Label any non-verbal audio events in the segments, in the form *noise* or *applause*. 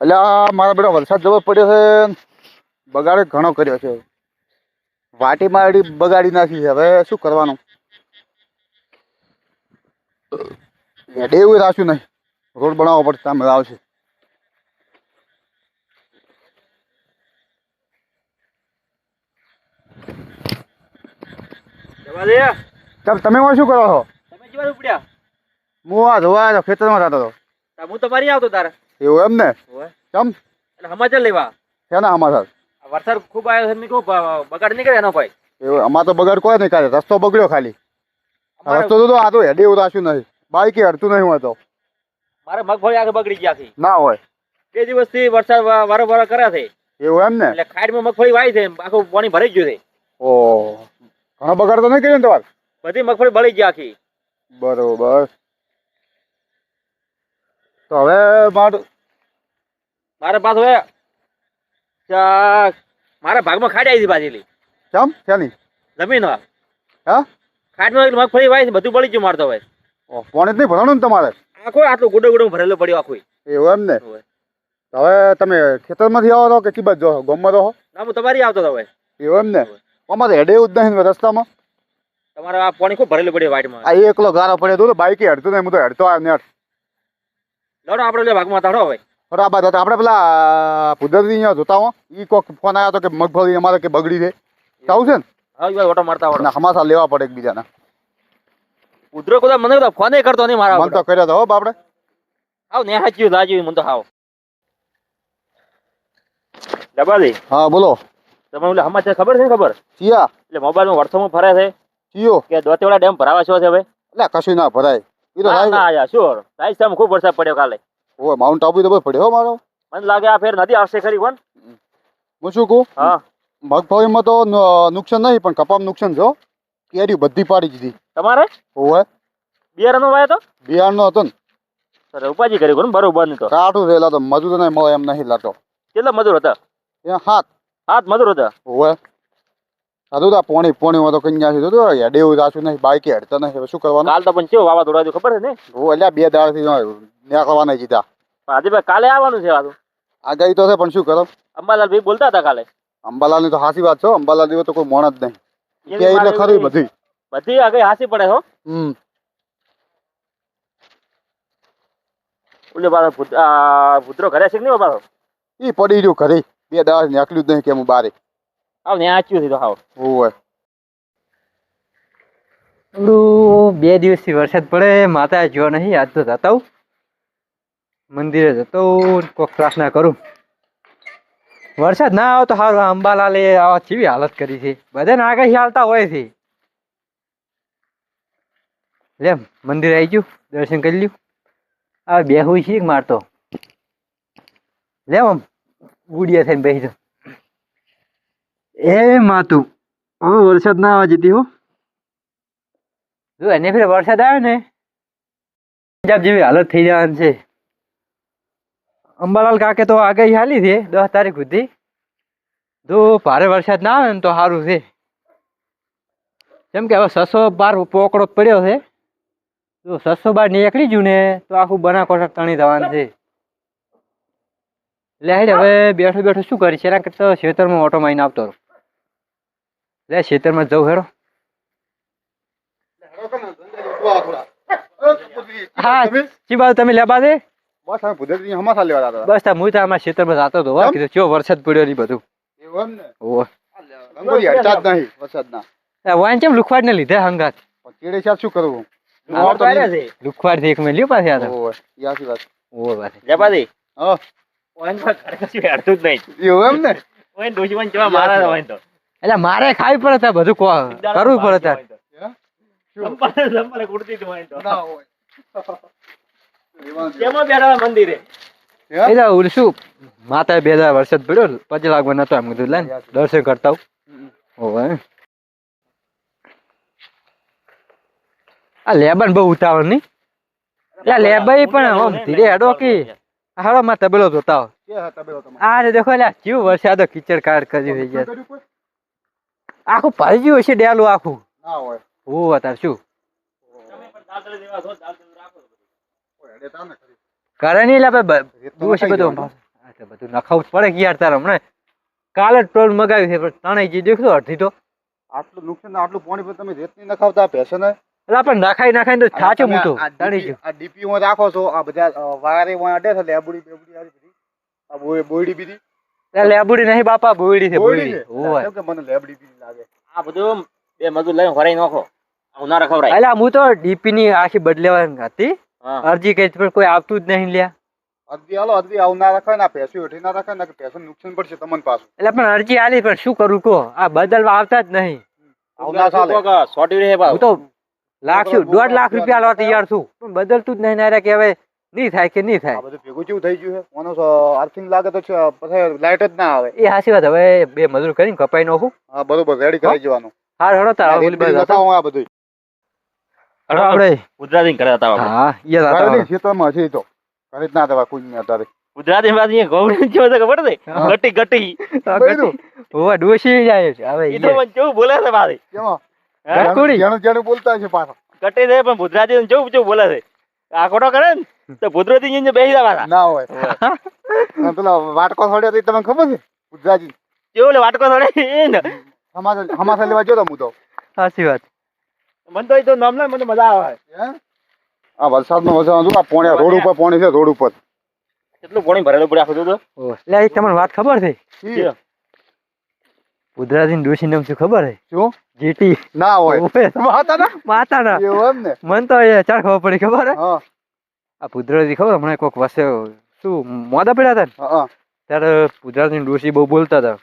એટલે આ મારા બેટા વરસાદ જવો પડ્યો છે બગાડે ઘણો કર્યો છે. વાટી મારી બગાડી નાખી છે. હવે શું કરવાનું? એડે એવું રાખ્યું નહીં. રોડ બનાવવો પડશે મજા આવશે. તમે શું કરો છો? તમે જીવા ઉપડ્યા? હું આ ધોવા ખેતરમાં જતો હતો. હું તો મારી આવતો તારે. એવું એમ ને? કેમ? એટલે સમાચાર લેવા? શેના સમાચાર? વરસાદ ખૂબ આવ્યો છે કહું બગાડ નીકળે એનો કોઈ એવું અમાર તો બગાડ કોઈ નહીં કાઢે રસ્તો બગડ્યો ખાલી. રસ્તો તો આ તો હેડે એવું રાખ્યું નહીં. બાઈકે હડતું નહીં હોય તો. મારે મગફળી આખી બગડી ગયા છે. ના હોય. બે દિવસથી વરસાદ વારો વારો કરે છે. એવું એમ ને? એટલે ખાડમાં મગફળી વાવી છે આખું પાણી ભરાઈ ગયું છે. ઓ ઘણો બગાડ તો નહીં કર્યો ને તમારે? બધી મગફળી બળી ગયા આખી બરોબર. તો હવે મારું મારે પાછું હવે મારા ભાગમાં ખાડી આવી હતી પાછેલી. ચમ ક્યાંની? જમીન હા? ખાડમાં મગફળી વાય બધું પડી ગયું મારતો હવે. પોણે નહીં ભરવાનું ને તમારે? આખો આટલું ગુડો ગુડો ભરેલો પડ્યો આખું. એવું એમ ને? હોવે. તમે ખેતરમાંથી આવો છો કે કી બાજુ જો ગોમમાં રહો? ના હું તમારી આવતો હતો હવે. એવું એમ ને? અમારે હેડે એવું જ નહીં રસ્તામાં. તમારે આ પાણી ખૂબ ભરેલું પડ્યું વાઇટમાં આ એકલો ગારો પડ્યો તો બાઈકે હેડતો નહીં હું તો હેડતો આવ્યો ને લડો આપણે ભાગમાં તાડો હવે. બરાબર હતા આપણે પેલા કુદરતી અહીંયા જોતા હો. ઈ કોક ફોન આવ્યો તો કે મગફળી અમારે કે બગડી છે. આવું છે ને? હા ભાઈ ઓટો મારતા અને હમાસા લેવા પડે એકબીજાના. ઉધરો કદા મને તો એ કરતો નહીં મારા મન તો કર્યો તો હો બાપડે. આવ ને હાચ્યું લાજ્યું મને તો હાવ. ડબાલી હા બોલો. તમને ઓલા હમાસા ખબર છે ખબર? ચિયા. એટલે મોબાઈલમાં વર્ષોમાં ફરે છે. ચિયો. કે દોતેવાડા ડેમ ભરાવા છો છે હવે? એટલે કશું ના ભરાય. ઈ તો રાજસ્થાનમાં ખૂબ વરસાદ પડ્યો કાલે. ઓય માઉન્ટ આબુ તો બહુ પડ્યો મારો. મને લાગે આ ફેર નદી આવશે ખરી કોણ? હું શું કહું? હા. મગફળીમાં તો નુકસાન નહીં પણ કપામાં નુકસાન જો કેરી બધી પાડી દીધી. તમારે? ઓય. બિયારણનો વાયો તો? બિહારનો હતો ને. સર ઉપાજી કરી કોણ? બરોબર નહીં તો. કાઠું થયેલા તો મજૂર નહીં મળે એમ નહીં લાતો કેટલા મજૂર હતા? એ હાથ હાથ મજૂર હતા? ઓય. સાધુ તા પોણી પોણીમાં તો કન્યા છે તો હેડે એવું રાખ્યું નહીં બાઈકે હેડતા નહીં શું કરવાનું? કાલ તો પણ કેવું વાવાઝોડા હતું ખબર છે ને? હું એટલે બે દાડથી નીકળવાના જીધા પણ આજે ભાઈ કાલે આવવાનું છે વાતો. આ ગઈ તો છે પણ શું કરો? અંબાલાલ ભાઈ બોલતા હતા કાલે. અંબાલાલની તો હાસી વાત છો અંબાલાલ તો કોઈ મોણ જ નહીં. કે એટલે ખરી બધી. બધી આગળ હાસી પડે હો. હમ. ઓલે આ ભૂતરો ઘરે છે કે નહીં પાછો ઈ પડી રહ્યું ઘરે. બે દાડા નીકળ્યું જ નહીં કે હું બારે. આવ ને આચ્યું થી તો હાવ. ઓય. બે દિવસથી વરસાદ પડે માતા જો નહીં આજ તો જતા હું મંદિરે જતો કોઈક કોક પ્રાર્થના કરું. વરસાદ ના આવે તો સારું અંબાલાલે આવા કેવી હાલત કરી છે. બધાને આગાહી હાલતા હોય છે. લે મંદિર આવી ગયું દર્શન કરી લ્યું. આ બેહું છે મારતો લે આમ ગુડિયા થઈને બેસી જાઉં. એ માતું હવે વરસાદ ના આવવા જતી હો. જો એને ફેર વરસાદ આવે ને, પંજાબ જેવી હાલત થઈ જવાની છે. અંબાલાલ કાકે તો આગાહી હાલી છે, દસ તારીખ સુધી. જો ભારે વરસાદ ના આવે ને તો સારું છે. જેમ કે હવે સસો બાર પોકડો પડ્યો છે. જો સસો બાર નીકળી ગયું ને, તો આખું બનાકોટા તણી જવાનું છે. એટલે હવે બેઠો બેઠો શું કરીશ? એના કરતા ખેતરમાં ઓટો મારીને આવતો રહું. લે ખેતરમાં જવું હેડો. હા ચી બાજુ તમે લેબા દે બસ હવે ભૂદેવજી હમાસા લેવા જતા બસ હું તો આમાં ખેતરમાં જાતો હતો હો. કીધું ચો વરસાદ પડ્યો નહીં બધું. એવું ને? ઓહો. રંગોળી હડતા નહીં વરસાદના. વાન ચેમ લુખવાડ ને લીધે હંગાત? ચેડે સાહેબ શું કરવું? લુખવાડ મેં લ્યો આ વાત? હા. કશું હેડતું જ નહીં. એવું એમ ને? જેવા મારા તો. એટલે મારે ખાવી પડે છે બધું કો કરવું પડે છે તું. માતા બે વરસાદ પડ્યો પછી લાગવા નતો એમ કીધું. લે દર્શન કરતા. આ લેબન બહુ ઉતાવળ નહીં. એટલે લેબાઈ પણ આમ ધીરે હેડો કે. હાડો માં તબેલો જોતા? આ દેખો લ્યા કેવું વરસાદ કીચડ કાઢ કરી થઈ ગયા? આખું ભરી ગયું હશે ડેલું આખું. ના હોય. હું અત્યારે શું. કરે નહીં એટલે આપણે બધું બધું બધું નખાવું પડે કે યાર તારે હમણાં. કાલે જ ટોલ મગાવ્યું છે પણ ત્રણેય જે દેખતો અડધી તો આટલું નુકસાન આટલું પાણી પર તમે રેત નહીં નખાવતા ભેંસો ને એટલે આપણે નખાઈ નખાઈને તો તમે મૂતું આ તણી DP માં રાખો છો આ બધા વારે વારે અડે છે લેબુડી બેબુડી આવી બધી. આ બોયડી બીજી. લેબુડી નહીં બાપા બોયડી છે બોયડી કે મને લેબડી લાગે આ બધું બે મજૂર લઈને ભરાઈ નાખો. આ ઉનાળા ખવડાય. એટલે હું તો ડીપી ની આખી બદલેવાની હતી. અરજી કઈ પણ કોઈ આવતું જ નહીં લ્યા. અદબી હાલો અદબી આવું ના રખાય ને પૈસું હેઠી ના રખાય ને કે નુકસાન પડશે તમને પાછું. એટલે પણ અરજી આલી પણ શું કરું કહો? આ બદલવા આવતા જ નહીં. ના હું તો લાખ દોઢ લાખ રૂપિયા લેવા તૈયાર છું. પણ બદલતું જ નહીં નારે કે હવે નહીં થાય કે નહીં થાય? બધું ભેગું કેવું થઈ ગયું છે? મને આર્થિંગ લાગે તો છે, પછી લાઇટ જ ના આવે. એ હાસી વાત હવે બે મજૂર કરીને કપાઈ નાખું. હા બરોબર રેડી કરી જવાનું. હા હળો તાર ઓલી બાજુ હતા. હું આ બધું હળો આપણે. ગુજરાતી કરે હતા હા ઈ હતા નહીં, ખેતરમાં છે તો. કરી જ ના દેવા કોઈ ને અત્યારે. ગુજરાતી માં ગૌરી કેવો છે ખબર છે? ગટી ગટી. હોવા ડોશી જાય છે. હવે એ તો મને કેવું બોલે છે મારે? કેમાં? હા? ગટકુડી. જણ જણ બોલતા છે પાછો. ગટી દે પણ ગુજરાતી કેવું કેવું બોલે છે? આખોટો કરે ને તો ભૂતરોથી જઈને બેસી જવાના. ના હોય. પેલો વાટકો થોડ્યો તો તમને ખબર છે? ગુજરાતી કેવું લે વાટકો થોડે એ ને. હમાસા લેવા જોતો તો હું તો. સાચી વાત. મને તો એ તો નામ મને મજા આવે. હે? આ વરસાદનો વરસાદ આ પોણે રોડ ઉપર પોણી છે રોડ ઉપર. કેટલું પોણી ભરેલું પડે આખું તો? લે તમને વાત ખબર છે? ગુજરાતી ડોશી નામ શું ખબર શું? જીટી. ના હોય. માતાના? માતાના. એવું એમ ને? મન તો એ ચાર ખબર પડી ખબર હે? આ પુજરાતી ખબર હમણાં કોક વસે શું મોદા પડ્યા હતા ત્યારે ગુજરાતી ડોશી બહુ બોલતા હતા.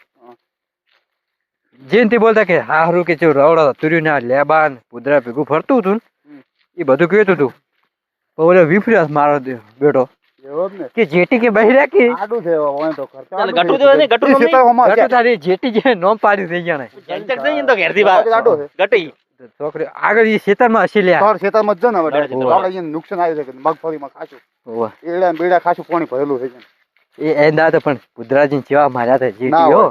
જેનથી બોલતા કે હારું કે જો રવડા તુર્યું ના લેબાન પુદરા ભેગું ફરતું હતું એ બધું કહેતું હતું પણ વિફર્યા મારો બેટો. કે જેટી કે બહેરા કે આડું છે ઓય તો ખર્ચા ચાલ, ગટુ. તો ગટુ ઈ નું નહીં. સીતારામમાં ગટુ તારી જેટી જે નોમ પાડી થઈ જાણે જંતર થઈ ને તો ઘેરથી બહાર આડો છે. ગટી છોકરી આગળ એ ખેતરમાં હસી લ્યા તાર ખેતરમાં જ ને હવે. અહીંયા નુકસાન આવી છે કે મગફળીમાં ખાશું. ઓવા. એડા બીડા ખાસું પાણી ભરેલું છે એ એંદા તો પણ પુદરાજી જેવા માર્યા હતા જેટી હો.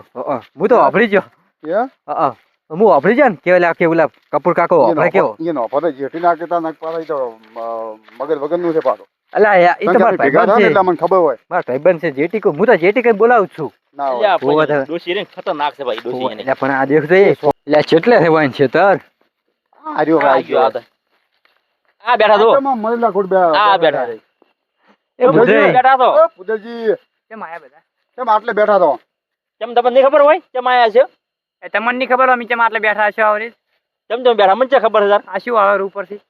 હું તો વાપરી ગયો. હે? હા. હું વાપરી જાય ને કેવલા કેવલા કપૂર કાકો વાપરે કેવો? એનો ફરે જેઠી ના કેતા નાખ પાછા તો મગર વગરનું છે પાછો. અલા ઈ તો મારા ભાઈબંધ થયા એટલે છે ખબર હોય. મારા ભાઈબંધ છે જેટી કો હું તો જેટી કઈ બોલાવું છું. ના આ હોવા પછી દે. ડોશી રે ખતરનાક છે ભાઈ ડોશી એને. પણ આ દેખ તો એટલે કેટલે છે વાઈન છે તર? આ ભાઈ. આ બેઠા તો. આમાં મળેલા બે આ બેઠા એ બુધઈ. બેઠા તો. ઓ, પુજલજી કેમ આટલે બેઠા તો? કેમ તમને નહીં ખબર હોય? કેમ આયા છે? એ તમને નહીં ખબર હોય ચમ આટલે બેઠા છો આવરી કેમ તમે બેઠા? મને છે ખબર છે આ શું આવે ઉપરથી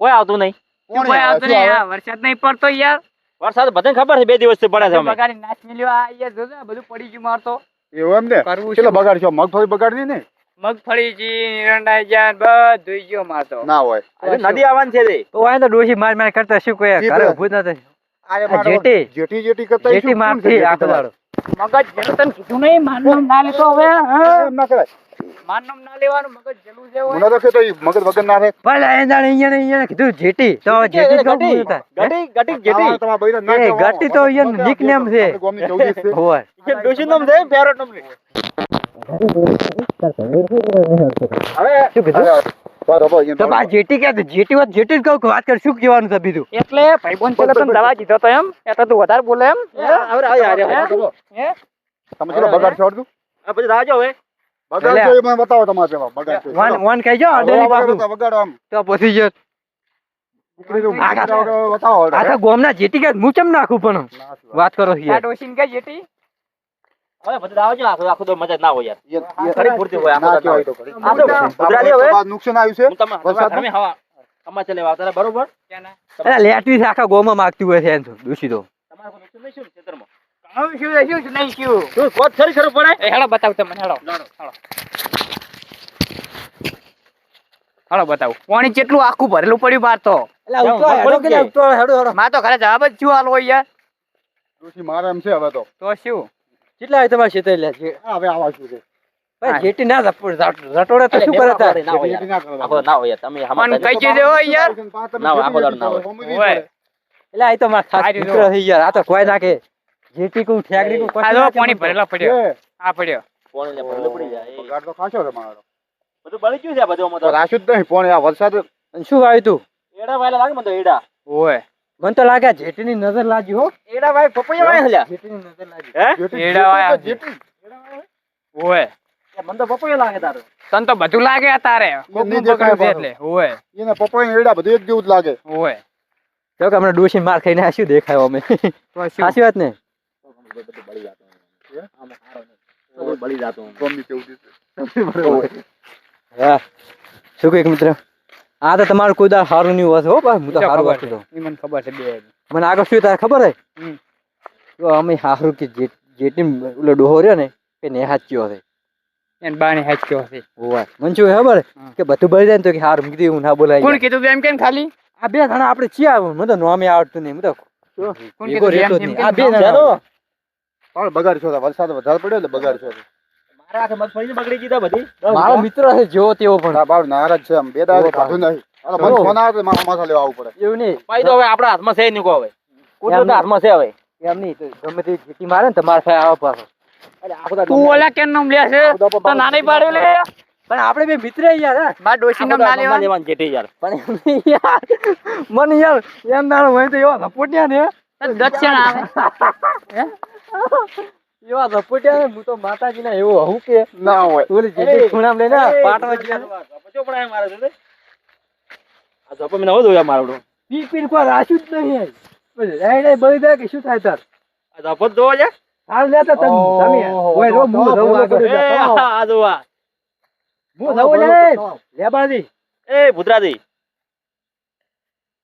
કોઈ આવતું નહીં. શું કોણ કોઈ આવે? આવતું શું નહીં આવે? આ વરસાદ નહીં પડતો યાર. વરસાદ બધાને ખબર છે બે દિવસથી પડે છે બગાડી નાશ મિલ્યો આ યાર જોજો બધું પડી ગયું મારતો એવું એમ ને? કરવું કેટલો શું બગાડશો મગફળી બગાડની ને? મગફળી જી રંડાઈ જાય બધું ગયો મારતો ના હોય. હજુ નદી આવવાની છે રે તો વાઈન તો ડોશી માર માર કરતા શું કોઈ ઘરે આ આ. જેઠી જેઠી કરતા જેટી મારથી આખો દાડો મગજ જેલું તને કીધું નહીં માનવા ના લેતો હવે ના કરાય મારનું ના લેવાનું મગજ જેલું છે મુના તો કહેતો મગજ વગર ના રહે પણ અહીંયા અહીંયા કીધું જેટી તો જેટી ગટી ગટી ગટી જેટી તમારા બૈરા ના એ ગટી તો અહીંયાનું આપણે છે. આપણે ગામની છે. હોવે. એ ડોશી નામ છે ફેવરેટ નામ છે હવે શું કીધું અરે, બરોબર, અહીંયા તો આ જેટી કે જેટી વાત જેટી કહું વાત કર શું કહેવાનું છે બીજું એટલે ભાઈબંધ પેલા તને દવા દીધો તો એમ એટલે તું વધારે બોલે એમ હવે? તમે ચલો બગાડશો અડધું? પછી રાજો હવે બગાડશો એ મને બતાવો તમારે પેલા બગાડશો. વન વન કહેજો અડેલી બગાડો, પાછું. બગાડો, બગાડો આમ. તો પછી જો ઉકળીનું આગળ. બગાડો, બતાવો આ તો ગોમના જેટી કે હું ચમ નાખું પણ? વાત. કરો આ યાર કે જેટી? હવે પછી રાજો આખો આખો તો મજા જ ના હોય યાર. પૂરતી આખો તો ખરી. આ નુકસાન આવ્યું છે? તમે હવા બરોબર? અરે લેટવી આખા ગોમાં માગતી હોય છે એમ તો દૂષી તો. તમારે કોઈ નુકસાન નહીં શું ખેતરમાં? ઘણું શું શું છે, નહીં શું શું કોત ખરી ખરું પડે હેડો બતાવ તમને હેડો હેડો. બતાવ. પાણી કેટલું આખું ભરેલું પડ્યું બાર તો. માં તો ઘરે જવાબ જ શું હાલ હોય યાર. મારે એમ છે હવે તો. તો શું? કેટલા હોય તમારે ક્ષેત્રે લે છે? હવે આવા શું છે? ભાઈ જેટી ના રટોડે તો શું કરે તાર? ના હોય. ના કરો. આખો ના હોય તમે હમણાં કઈ કીધે હોય યાર. ના હોય, આખો દાડો ના હોય. એટલે આ તો મારા ખાસ. મિત્ર થઈ યાર આ તો કોઈ નાખે. જેટી કું ઠેકડી કું આ જો પાણી ભરેલો પડ્યો. આ પડ્યો. પોણીને ભરેલો પડી જાય પગાર તો ખાશો રે મારો બધું બળી ગયું છે આ બધું આમાં તો? તો રાખ્યું જ નહીં પોણી આ વરસાદ શું આવ્યું તું? એડા વાયલા લાગે મને તો એડા. ઓય. મને તો લાગે જેટની નજર લાગી હો. એડા ભાઈ પપૈયા વાય હલ્યા? જેટની નજર લાગી. હે? જેટી- એડા વાય ઓય. મને તો પપૈયા લાગે તારું. તને તો બધું લાગે તારે. કોકનું પકડ્યું છે એટલે. ઓય. એને પપૈયા એડા બધું એક જેવું જ લાગે. ઓય. જો કે હમણાં ડોશી માર ખાઈને આ શું દેખાયો અમે? સાચી વાત ને? બળી જાતો આમે હારો નહીં બળી જાતો ગમે તેવું હા શું કહે મિત્ર? આ તો તમારું કોઈ દાળ સારું નહીં હોય હો ભાઈ હું તો સારું વાંચું છું. મને ખબર છે બે મને આગળ શું તારે ખબર હે તો અમે સારું કે જે જેટી ઓલો ડોહો રહ્યો ને કે ને હાચ્યો છે એને બાને હાચ્યો છે ઓય મને શું ખબર કે બધું બળી જાય ને તો કે હારું મૂકી હું ના બોલાય. કોણ કીધું એમ કેમ ખાલી? આ બે જણા આપણે છીએ મને તો નોમે આવડતું નહીં હું તો કોણ કીધું એમ કેમ આ બે જણા પણ બગાડ છો વરસાદ વધારે પડ્યો એટલે બગાડ છો મારા હાથે મગફળી બગડી ગઈ બધી? મારો મિત્ર છે જેવો તેવો પણ. બાર નારાજ છે આમ બે દાડે ખાધું નહીં. હાલો મને ફોન આવે મારા માથા લેવા આવવું પડે. એવું નહીં. પાઈ તો હવે આપણા હાથમાં છે નહીં હવે. કુદરત હાથમાં છે હવે. એમ નહીં તો ગમે તે જેટી મારે ને તમારે થાય આવો પાછો. અરે આ બધા તું ઓલા કેમ નામ લે છે? તો નાની પાડ્યું લે. પણ આપણે બે મિત્ર યાર. બાર ડોશી નામ ના લેવા લેવાનું. જેઠી યાર. પણ યાર. મને યાર એમ હોય તો એવા સપોર્ટ ને. દક્ષિણ આવે. *laughs* એવા લપોટ્યા ને હું તો માતાજીના એવો હું કે ના હોય. ઓલી જેટી ખૂણામ લઈને પાટવા ગયા ઝપચો પણ આયા મારે જોડે. આ ઝપો મેં નવો જોયા મારડો પી પી કો રાખ્યું જ નહીં રાઈ રાઈ બળી જાય કે શું થાય તાર? આ ઝપો જોવો છે હાલ લેતા તમે તમે. ઓય રો મુ રો આગળ આ જોવા મુ રહું લે લેબાજી. એ ભૂતરાજી.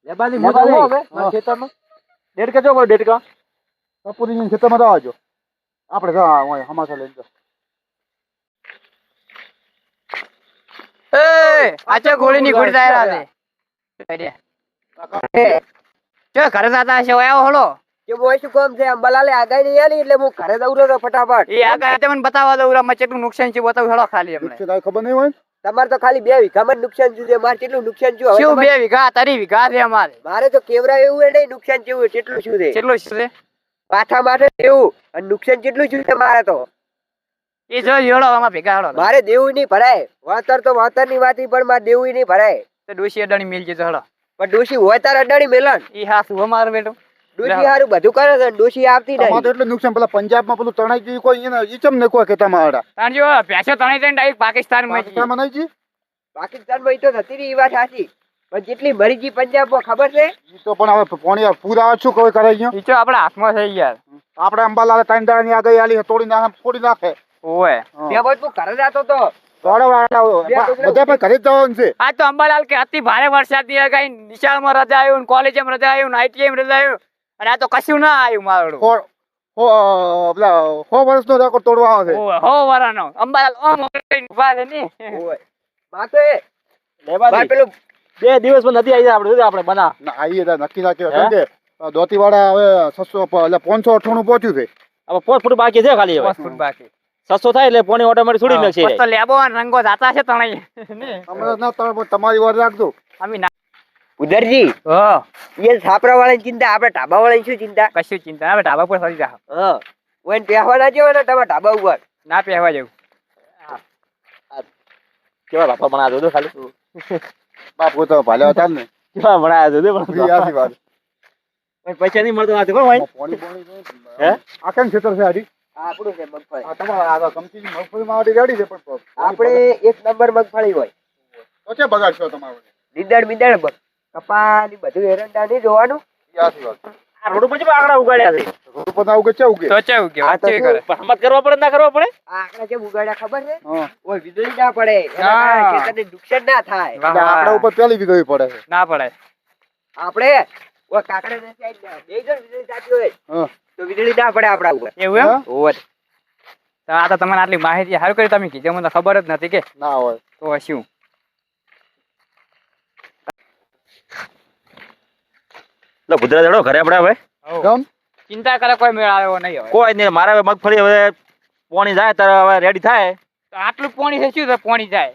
લેબાજી લેબાજી. રહું હવે ખેતરમાં. ડેઢ કે જો ડેઢ કા કપૂરીની ખેતરમાં તો આવજો આપણે જા હોય હમાસા લઈને જાઓ એ ગોળી ની ગોળી દાયરા છે ચો ઘરે જાતા હશે ઓય આવો કે બોય શું કામ છે અંબાલાલે આગાઈ નહીં આલી એટલે હું ઘરે દઉં તો ફટાફટ. એ આગળ તમને બતાવવા દઉં કેટલું નુકસાન છે બતાવું હળો ખાલી અમને ખબર નહીં હોય તમારે તો ખાલી બે વીઘામાં નુકસાન થયું છે મારે કેટલું નુકસાન થયું? શું બે વીઘા? તારી વીઘા છે અમારે. મારે તો કેવરા એવું એ નહીં નુકસાન થયું કેટલું શું છે? કેટલું છે? પાથા માટે દેવું. અને નુકસાન કેટલું જોયું મારે તો? એ જો આમાં ભેગા હળો. મારે દેવું નહીં ભરાય. વાતર તો વાતરની વાત પણ મારે દેવું નહીં ભરાય. તો ડોશી અડાણી મિલ જતો હળો. પણ ડોશી હોય તાર અડાણી મેલન. એ હા શું અમારું બેટો? ડોશી હારું બધું કરે છે ડોશી આવતી નહીં તો એટલું નુકસાન પેલા પંજાબમાં પેલું તણાઈ ગયું કોઈ એને ઈ ચમ ને કોઈ કે મારા તાણ જો પેસો તણાઈ તણી ડાયરેક્ટ પાકિસ્તાનમાં પાકિસ્તાનમાં નહીં જી? પાકિસ્તાનમાં ઈ તો થતી રહી ઈ વાત સાચી. પણ જેટલી મરી ગઈ ખબર છે? ઈ તો પણ હવે પોણી પૂરા શું કોઈ કરે ગયું ઈ તો આપણા હાથમાં છે યાર. આપણે અંબાલાલ ત્રણ દાડાની આગળ આલી તોડી નાખે ફોડી નાખે. ઓય. ત્યાં બાદ હું ઘરે જતો તો. તો હવે આટલા બધા પણ ઘરે જ જવાનું છે. આજ તો અંબાલાલ કે અતિ ભારે વરસાદની આગાહી નિશાળમાં રજા આવ્યું કોલેજમાં રજા આવ્યું આઈટીઆઈ રજા આવ્યું અને આ તો કશું ના આવ્યું મારું હો વર્ષ વર્ષનો રેકોર્ડ છે. ઓય, હો અંબાલાલ ઓમ છે ને. લેવા પેલું બે દિવસ પણ નથી આવી આપણે આપણે બના ના આવીએ તા નક્કી ના કહેવાય. કેમ કે દોતીવાડા હવે છસો એટલે પાંચસો અઠાણું પહોંચ્યું છે. હવે પાંચ ફૂટ બાકી છે ખાલી પાંચ ફૂટ બાકી. સસ્તો થાય એટલે પોણી ઓટોમેટિક છોડી નાખશે તો લેબો રંગો જાતા છે તણાઈ. ને? અમે ના તમે તમારી વાર રાખજો. અમે ના ઉદરજી હો. એ છાપરા વાળાની ચિંતા આપણે ઢાબા વાળાની શું ચિંતા? કશું ચિંતા આપણે ઢાબા પર સરી જા હા. ઓય પહેવા ના જેવો ને તમે ઢાબા ઉપર? ના પહેવા જેવું. કેવા બાપા બના દો ખાલી. *laughs* બાપુ તો ભાલે હતા ને. કેવા ભણાયા છે પણ વાત. પૈસા નહીં મળતો આ તો કોણ ભાઈ. પોણી પોણી હે? આ કેમ ખેતર છે આડી આપણું છે મગફળી. આ તમારા રેડી છે પણ આપણે એક નંબર મગફળી હોય. તો છે બગાડશો તમારો? નીંદણ બીંદણ કપા ની બધું એરંડા નહીં જોવાનું વાત. આ રોડ ઉપર આંકડા ઉગાડ્યા છે? રોડ ઉપર ના ઉગે ઉગે? તો ચેવું કે વાત કરે હમત કરવા પડે ના કરવા પડે? આંકડા કેમ ઉગાડ્યા ખબર છે? ઓય વીજળી ના પડે. એના હા. કારણે ખેતરને નુકસાન ના થાય. વાહ, ઉપર પેલી વિધવી પડે છે. ના પડે. આપણે ઓય કાકડા ને સાઈડ બે જણ વીજળી થતી હોય તો વીજળી ના પડે આપણા ઉપર. એવું એમ? તો આ તો તમને આટલી માહિતી સારું કરી તમે કીધું. મને ખબર જ નથી કે ના હોય. તો શું? લો ગુજરાત જડો ઘરે આપણે હવે? કેમ ચિંતા કરે કોઈ મેળ આવ્યો નહીં હવે. કોઈ નહીં મારે હવે મગફળી હવે પોણી જાય તારે હવે રેડી થાય. તો આટલું પોણી છે શું પોણી જાય?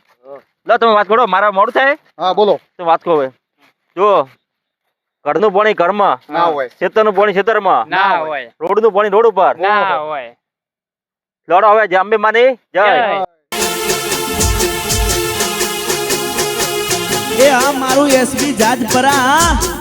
લો તમે વાત કરો મારા મોડું થાય? હા બોલો. તો વાત કહો હવે. જો ઘરનું પાણી ઘરમાં ના હોય. ખેતરનું પાણી ખેતરમાં ના હોય. રોડનું પાણી રોડ ઉપર. ના હોય. લડો હવે જાંબે માની જય. એ આ મારું એસબી જાજપરા